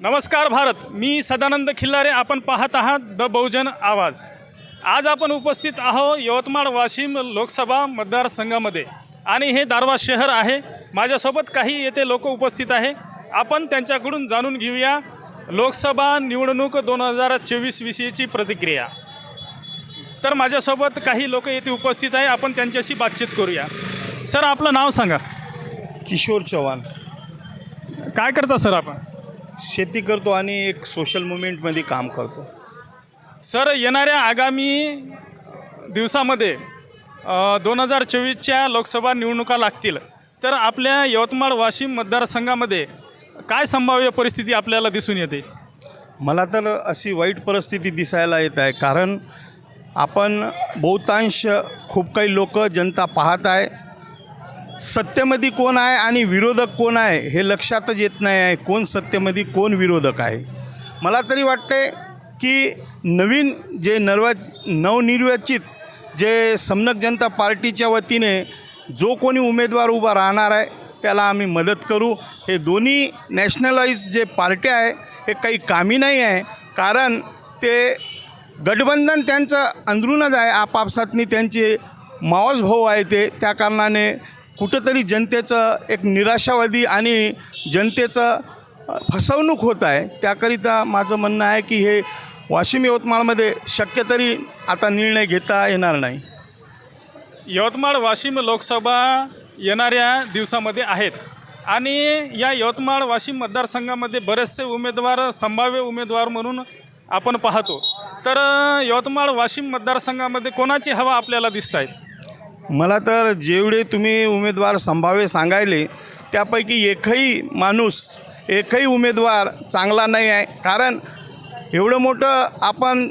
नमस्कार भारत. मी सदानंद खिल्लारे. आपण पाहत आहात द बहुजन आवाज. आज आपण उपस्थित आहोत यवतमाळ वाशिम लोकसभा मतदारसंघामध्ये. आणि हे दारवा शहर आहे. माझ्यासोबत काही येथे लोक उपस्थित आहे. आपण त्यांच्याकडून जाणून घेऊया लोकसभा निवडणूक दोन हजार चोवीस विषयीची प्रतिक्रिया. तर माझ्यासोबत काही लोक येथे उपस्थित आहे. आपण त्यांच्याशी बातचीत करूया. सर आपलं नाव सांगा. किशोर चव्हाण. काय करता सर आपण? शेती करतो आणि एक सोशल मुवमेंटमध्ये काम करतो. सर येणाऱ्या आगामी दिवसामध्ये दोन हजार चोवीसच्या लोकसभा निवडणुका लागतील. तर आपल्या यवतमाळ वाशिम मतदारसंघामध्ये काय संभाव्य परिस्थिती आपल्याला दिसून येते? मला तर अशी वाईट परिस्थिती दिसायला येत आहे. कारण आपण बहुतांश खूप काही लोक जनता पाहत आहे. सत्तेमध्ये कोण आहे आणि विरोधक कोण आहे हे लक्षातच येत नाही आहे कोण सत्तेमध्ये कोण विरोधक आहे. मला तरी वाटते की नवीन जे नर्व नवनिर्वाचित जे समनक जनता पार्टीच्या वतीने जो कोणी उमेदवार उभा राहणार आहे त्याला आम्ही मदत करू. हे दोन्ही नॅशनलाइज जे पार्ट्या आहे हे काही कामी नाही आहे. कारण ते गठबंधन त्यांचं अंदरूनच आहे आपापसातनी त्यांचे मावस भाऊ आहे ते. त्या कारणाने कुठंतरी जनतेचं एक निराशावादी आणि जनतेचं फसवणूक होत आहे. त्याकरिता माझं म्हणणं आहे की हे वाशिम यवतमाळमध्ये शक्य तरी आता निर्णय घेता येणार नाही. यवतमाळ वाशिम लोकसभा येणाऱ्या दिवसामध्ये आहेत. आणि या यवतमाळ वाशिम मतदारसंघामध्ये बरेचसे उमेदवार संभाव्य उमेदवार म्हणून आपण पाहतो. तर यवतमाळ वाशिम मतदारसंघामध्ये कोणाची हवा आपल्याला दिसत आहेत? मला तर जेवढे तुम्ही उमेदवार संभाव्य सांगायले त्यापैकी एकही माणूस एकही उमेदवार चांगला नाही आहे. कारण एवढं मोठं आपण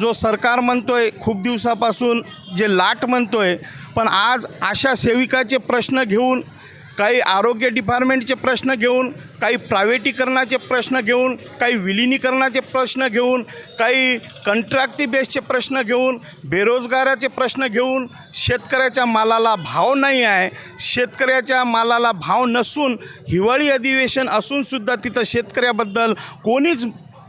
जो सरकार म्हणतो आहे खूप दिवसापासून जे लाट म्हणतो आहे पण आज आशा सेविकाचे प्रश्न घेऊन काही आरोग्य डिपार्टमेंटचे प्रश्न घेऊन काही प्रायव्हेटीकरणाचे प्रश्न घेऊन काही विलिनीकरणाचे प्रश्न घेऊन काही कंट्रॅक्टी बेसचे प्रश्न घेऊन बेरोजगाराचे प्रश्न घेऊन शेतकऱ्याच्या मालाला भाव नाही आहे. शेतकऱ्याच्या मालाला भाव नसून हिवाळी अधिवेशन असूनसुद्धा तिथं शेतकऱ्याबद्दल कोणीच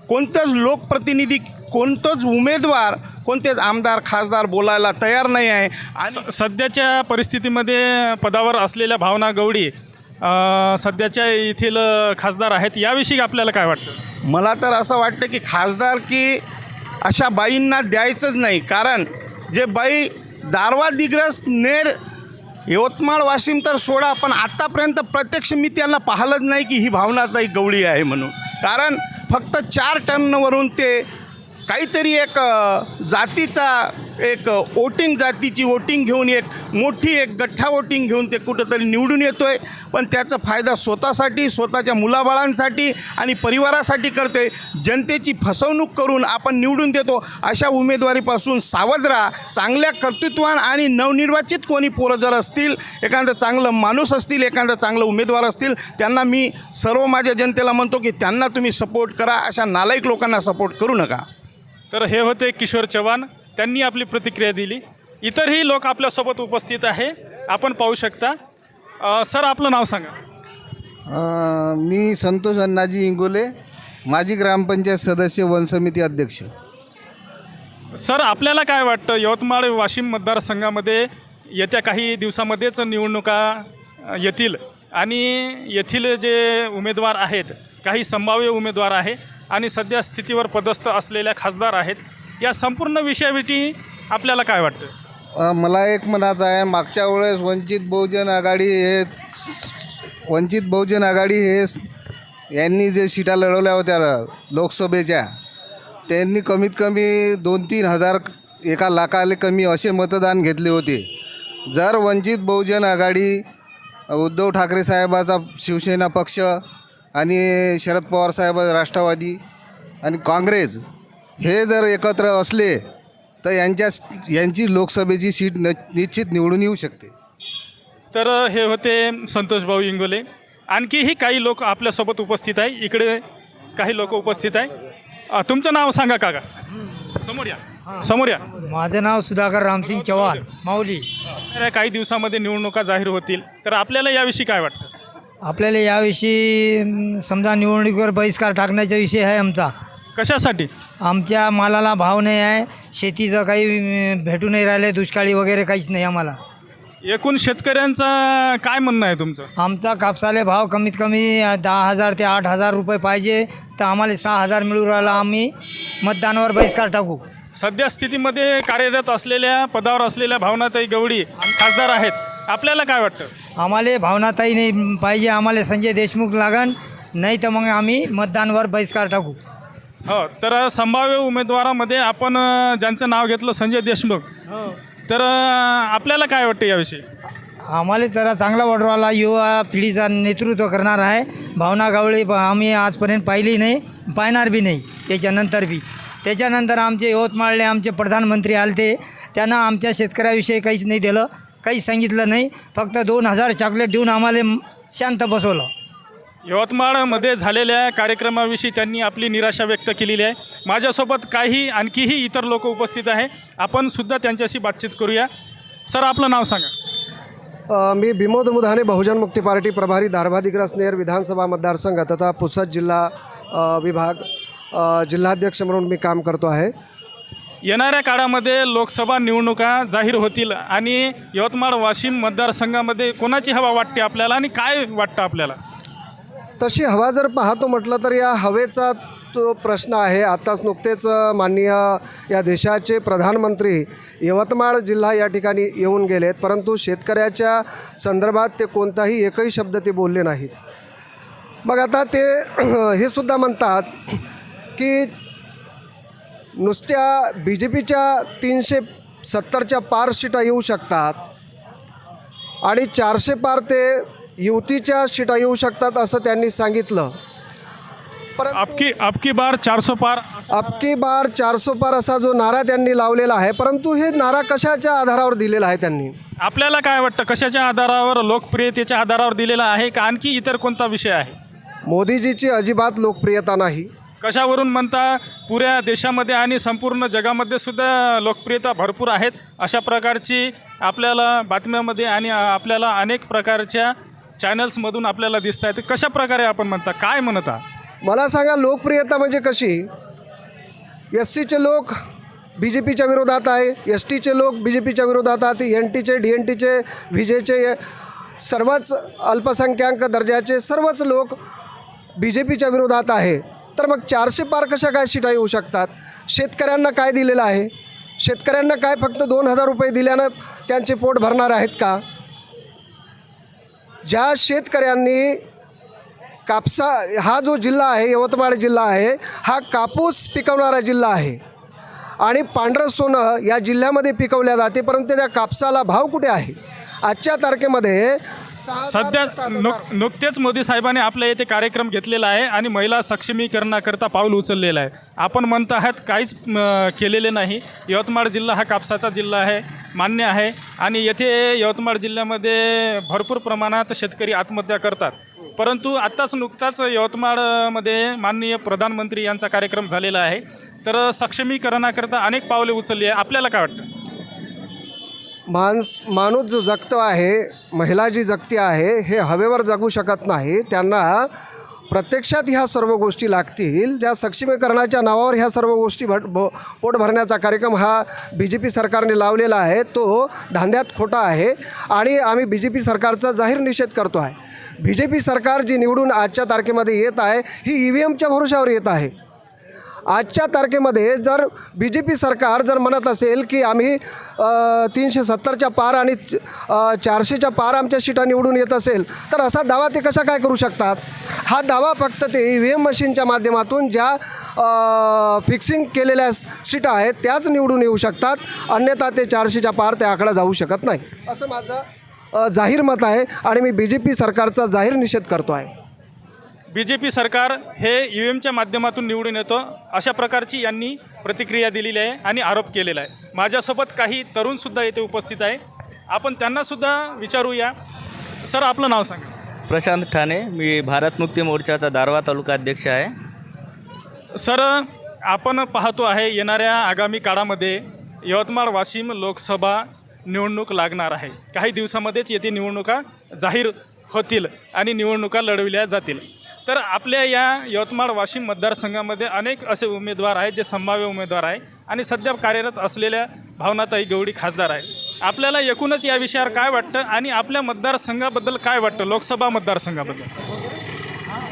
कोणतंच लोकप्रतिनिधी कोणतंच उमेदवार कोणतेच आमदार खासदार बोलायला तयार नाही आहे. आणि सध्याच्या परिस्थितीमध्ये पदावर असलेल्या भावना गवडी अ, सध्याच्या येथील खासदार आहेत याविषयी आपल्याला काय वाटतं? मला तर असं वाटतं की खासदार की अशा बाईंना द्यायचंच नाही. कारण जे बाई दारवा दिग्रस नेर यवतमाळ वाशिम तर सोडा पण आत्तापर्यंत प्रत्यक्ष मी त्यांना पाहिलंच नाही की ही भावनाताई गवळी आहे म्हणून. कारण फक्त चार टर्नवरून ते काहीतरी एक जातीचा एक वोटिंग जातीची वोटिंग घेऊन एक मोठी एक गठ्ठा वोटिंग घेऊन ते कुठंतरी निवडून येतो आहे पण त्याचा फायदा स्वतःसाठी स्वतःच्या मुलाबाळांसाठी आणि परिवारासाठी करते जनतेची फसवणूक करून आपण निवडून देतो. अशा उमेदवारीपासून सावध राहा. चांगल्या कर्तृत्वान आणि नवनिर्वाचित कोणी पोरं जर असतील एखादं चांगलं माणूस असतील एखादं चांगलं उमेदवार असतील त्यांना मी सर्व माझ्या जनतेला म्हणतो की त्यांना तुम्ही सपोर्ट करा. अशा नालायक लोकांना सपोर्ट करू नका. तर हे होते किशोर चव्हाण. त्यांनी आपली प्रतिक्रिया दिली. इतरही लोक आपल्यासोबत उपस्थित आहे. आपण पाहू शकता. अ, सर आपलं नाव सांगा. अ, मी संतोष अण्णाजी इंगोले माजी ग्रामपंचायत सदस्य वन समिती अध्यक्ष. सर आपल्याला काय वाटतं? यवतमाळ वाशिम मतदारसंघामध्ये येत्या काही दिवसामध्येच निवडणुका अ, येतील. आणि येथील जे उमेदवार आहेत काही संभाव्य उमेदवार आहे आणि सध्या स्थितीवर पदस्थ असलेल्या खासदार आहेत. या संपूर्ण विषयाविषयी आपल्याला काय वाटतं? अ, मला एक म्हणायचं आहे मागच्या वेळेस वंचित बहुजन आघाडी हे वंचित बहुजन आघाडी हे यांनी जे सीटा लढवल्या होत्या लोकसभेच्या त्यांनी कमीत कमी दोन तीन हजार एका लाखाले कमी असे मतदान घेतले होते. जर वंचित बहुजन आघाडी उद्धव ठाकरे साहेबाचा शिवसेना पक्ष आणि शरद पवार साहेब राष्ट्रवादी आणि काँग्रेस हे जर एकत्र असले तर यांच्या यांची लोकसभेची सीट न निश्चित निवडून येऊ शकते. तर हे होते संतोष भाऊ इंगोले. आणखीही काही लोक आपल्यासोबत उपस्थित आहे. इकडे काही लोक उपस्थित आहे. तुमचं नाव सांगा काका. समोर या. समोर या. माझं नाव सुधाकर रामसिंग चव्हाण माऊली. काही दिवसामध्ये निवडणुका जाहीर होतील. तर आपल्याला याविषयी काय वाटतं? आपल्याला याविषयी समजा निवडणुकीवर बहिष्कार टाकण्याचा विषय आहे आमचा. कशासाठी? आमच्या मालाला भाव नाही आहे. शेतीचं काही भेटू नाही राहिले. दुष्काळी वगैरे काहीच नाही आम्हाला. एकूण शेतकऱ्यांचं काय म्हणणं आहे तुमचं? आमचा कापसाले भाव कमीत कमी दहा हजार ते आठ हजार रुपये पाहिजे. तर आम्हाला सहा हजार मिळू राहिला आम्ही. मतदानावर बहिष्कार टाकू. सध्या स्थितीमध्ये कार्यरत असलेल्या पदावर असलेल्या भावनाताई गवडी खासदार आहेत. आपल्याला काय वाटतं? आम्हाला भावनाताई नाही पाहिजे आम्हाला संजय देशमुख लागन नाही तर मग आम्ही मतदानवर बहिष्कार टाकू. हो तर संभाव्य उमेदवारामध्ये आपण अ, ज्यांचं नाव घेतलं संजय देशमुख तर अ, आपल्याला काय वाटतं याविषयी? आम्हाला जरा चांगला वडवाला युवा पिढीचा नेतृत्व करणार आहे. भावना गावळे आम्ही आजपर्यंत पाहिली नाही पाहणार बी नाही त्याच्यानंतर बी. त्याच्यानंतर आमचे यवतमाळले आमचे प्रधानमंत्री आलते त्यांना आमच्या शेतकऱ्याविषयी काहीच नाही दिलं. काहीच सांगितलं नाही. फक्त दोन हजार चॉकलेट देऊन आम्हाला शांत बसवलं. यवतमाळमध्ये झालेल्या कार्यक्रमाविषयी त्यांनी आपली निराशा व्यक्त केलेली आहे. माझ्यासोबत काही आणखीही इतर लोक उपस्थित आहे. आपण सुद्धा त्यांच्याशी बातचीत करूया. सर आपलं नाव सांगा. मी विमोद मुधाने बहुजन मुक्ती पार्टी प्रभारी दारभादिग्रस्त नेर विधानसभा मतदारसंघ तथा पुसद जिल्हा विभाग जिल्हाध्यक्ष म्हणून मी काम करतो आहे. येणाऱ्या काळामध्ये लोकसभा निवडणुका जाहीर होतील आणि यवतमाळ वाशिम मतदारसंघामध्ये कोणाची हवा वाटते आपल्याला आणि काय वाटतं आपल्याला? तशी हवा जर पाहतो म्हटलं तर या हवेचा तो प्रश्न आहे. आत्ताच नुकतेच माननीय या देशाचे प्रधानमंत्री यवतमाळ जिल्हा या ठिकाणी येऊन गेलेत. परंतु शेतकऱ्याच्या संदर्भात ते कोणताही एकही शब्द ते बोलले नाहीत. मग आता ते हे सुद्धा म्हणतात की नुसत्या बी जे पीच्या तीनशे सत्तरच्या पार सीटा येऊ शकतात आणि चारशे पार ते युतीच्या सीटा येऊ शकतात असं त्यांनी सांगितलं. परंतु आपकी आपकी बार चारसो पार अबकी बार चारसो पार असा जो नारा त्यांनी लावलेला आहे परंतु हे नारा कशाच्या आधारावर दिलेला आहे त्यांनी? आपल्याला काय वाटतं कशाच्या आधारावर लोकप्रियतेच्या आधारावर दिलेला आहे का? आणखी इतर कोणता विषय आहे? मोदीजीची अजिबात लोकप्रियता नाही. कशावरून म्हणता पुऱ्या देशामध्ये आणि संपूर्ण जगामध्ये सुद्धा लोकप्रियता भरपूर आहेत. अशा प्रकारची आपल्याला बातम्यामध्ये आणि आपल्याला अनेक प्रकारच्या चॅनल्समधून आपल्याला दिसत आहेत. कशा प्रकारे आपण म्हणता काय म्हणता मला सांगा लोकप्रियता म्हणजे कशी? एस सीचे लोक बी जे पीच्या विरोधात आहे एस टीचे लोक बी जे पीच्या विरोधात आहेत एन टीचे डी एन टीचे व्हिजेचे सर्वच अल्पसंख्याक दर्जाचे सर्वच लोक बी जे पीच्या विरोधात आहे. तर मग चारशे पार कशा काय सीटा येऊ शकतात? शेतकऱ्यांना काय दिलेलं आहे? शेतकऱ्यांना काय फक्त दोन हजार रुपये दिल्यानं त्यांचे पोट भरणार आहेत का? ज्या शेतकऱ्यांनी कापसा हा जो जिल्हा आहे यवतमाळ जिल्हा आहे हा कापूस पिकवणारा जिल्हा आहे. आणि पांढरं सोनं या जिल्ह्यामध्ये पिकवल्या जाते परंतु त्या कापसाला भाव कुठे आहे? आजच्या तारखेमध्ये सध्या नुक. नुकतेच मोदी साहेबांनी आपल्या येथे कार्यक्रम घेतलेला आहे आणि महिला सक्षमीकरणाकरता पाऊल उचललेलं आहे. आपण म्हणत आहात काहीच केलेले नाही. यवतमाळ जिल्हा हा कापसाचा जिल्हा आहे मान्य आहे. आणि येथे यवतमाळ जिल्ह्यामध्ये भरपूर प्रमाणात शेतकरी आत्महत्या करतात. परंतु आत्ताच नुकताच यवतमाळमध्ये माननीय प्रधानमंत्री यांचा कार्यक्रम झालेला आहे. तर सक्षमीकरणाकरता अनेक पावले उचलली आहे. आपल्याला काय वाटतं? माणस माणूस जो जगतो आहे महिला जी जगती आहे हे हवेवर जगू शकत नाही. त्यांना प्रत्यक्षात ह्या सर्व गोष्टी लागतील. ज्या सक्षमीकरणाच्या नावावर ह्या सर्व गोष्टी भट ब पोट भरण्याचा कार्यक्रम हा बी जे पी सरकारने लावलेला आहे. तो धांद्यात खोटा आहे आणि आम्ही बी जे पी सरकारचा जाहीर निषेध करतो आहे. बी जे पी सरकार जी निवडून आजच्या तारखेमध्ये येत आहे ही ई व्ही एमच्या भरोशावर येत आहे. आजच्या तारखेमध्ये जर बी जे पी सरकार जर म्हणत असेल की आम्ही तीनशे सत्तरच्या पार आणि चारशेच्या पार आमच्या सीटा निवडून येत असेल तर असा दावा ते कसा काय करू शकतात? हा दावा फक्त ते ई व्ही एम मशीनच्या माध्यमातून ज्या फिक्सिंग केलेल्या सीटा आहेत त्याच निवडून येऊ शकतात. अन्यथा ते चारशेच्या पार ते आकडा जाऊ शकत नाही. असं माझं जाहीर मत आहे आणि मी बी जे पी सरकारचा जाहीर निषेध करतो आहे बी जे पी सरकार हे यू एमच्या माध्यमातून निवडून येतं अशा प्रकारची यांनी प्रतिक्रिया दिलेली आहे आणि आरोप केलेला आहे. माझ्यासोबत काही तरुणसुद्धा येथे उपस्थित आहे. आपण त्यांनासुद्धा विचारूया. सर आपलं नाव सांगा. प्रशांत ठाणे. मी भारत मुक्ती मोर्चाचा दारवा तालुका अध्यक्ष आहे. सर आपण पाहतो आहे येणाऱ्या आगामी काळामध्ये यवतमाळ वाशिम लोकसभा निवडणूक लागणार आहे. काही दिवसामध्येच येथे निवडणुका जाहीर होतील आणि निवडणुका लढविल्या जातील. तर आपल्या या यवतमाळ वाशिम मतदारसंघामध्ये अनेक असे उमेदवार आहेत जे संभाव्य उमेदवार आहे आणि सध्या कार्यरत असलेल्या भावनाताई गवडी खासदार आहे आपल्याला एकूणच या विषयावर काय वाटतं आणि आपल्या मतदारसंघाबद्दल काय वाटतं? लोकसभा मतदारसंघाबद्दल.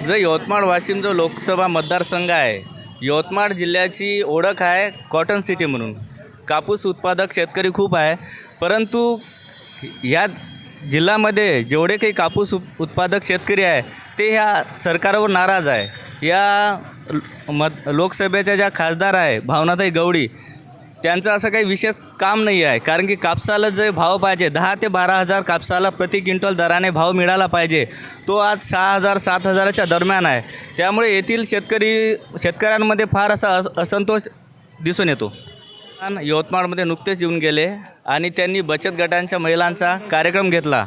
जो यवतमाळ वाशिम जो लोकसभा मतदारसंघ आहे यवतमाळ जिल्ह्याची ओळख आहे कॉटन सिटी म्हणून. कापूस उत्पादक शेतकरी खूप आहे परंतु या जिल्ह्यामध्ये जेवढे काही कापूस उत्पादक शेतकरी आहे ते ह्या सरकारवर नाराज आहे. या मत लोकसभेच्या ज्या खासदार आहे भावनाताई गवडी त्यांचं असं काही विशेष काम नाही आहे. कारण की कापसाला जे भाव पाहिजे दहा ते बारा हजार कापसाला प्रति क्विंटल दराने भाव मिळाला पाहिजे तो आज सहा हजार सात हजाराच्या दरम्यान आहे. त्यामुळे येथील शेतकरी शेतकऱ्यांमध्ये फार असा अस असंतोष दिसून येतो. यवतमाळमध्ये नुकतेच येऊन गेले आणि त्यांनी बचत गटांच्या महिलांचा कार्यक्रम घेतला.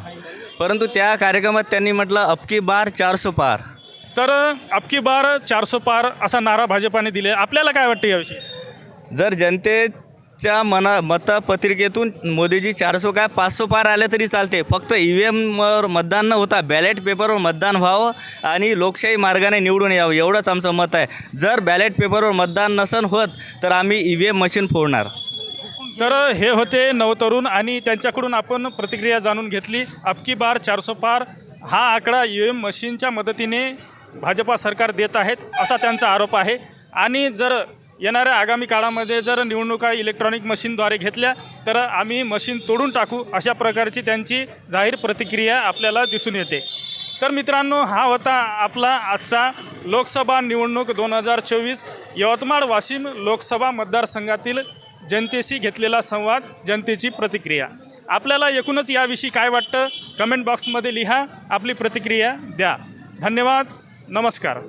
परंतु त्या कार्यक्रमात त्यांनी म्हटलं अबकी बार चारसो पार. तर अबकी बार चारसो पार असा नारा भाजपाने दिले. आपल्याला काय वाटतं याविषयी? जर च्या मना मतपत्रिकेतून मोदीजी चारसो काय पाचसो पार आले तरी चालते. फक्त ई व्ही एमवर मतदान न होता बॅलेट पेपरवर मतदान व्हावं आणि लोकशाही मार्गाने निवडून यावं एवढंच आमचं मत आहे. जर बॅलेट पेपरवर मतदान नसन होत तर आम्ही ई व्ही एम मशीन फोडणार. तर हे होते नवतरुण आणि त्यांच्याकडून आपण प्रतिक्रिया जाणून घेतली. अबकी बार चारसो पार हा आकडा ई एम मशीनच्या मदतीने भाजपा सरकार देत आहेत असा त्यांचा आरोप आहे. आणि जर येणाऱ्या आगामी काळामध्ये जर निवडणुका इलेक्ट्रॉनिक मशीनद्वारे घेतल्या तर आम्ही मशीन तोडून टाकू अशा प्रकारची त्यांची जाहीर प्रतिक्रिया आपल्याला दिसून येते. तर मित्रांनो हा होता आपला आजचा लोकसभा निवडणूक दोन हजार चोवीस यवतमाळ वाशिम लोकसभा मतदारसंघातील जनतेशी घेतलेला संवाद जनतेची प्रतिक्रिया. आपल्याला एकूणच याविषयी काय वाटतं? कमेंट बॉक्समध्ये लिहा आपली प्रतिक्रिया द्या. धन्यवाद. नमस्कार.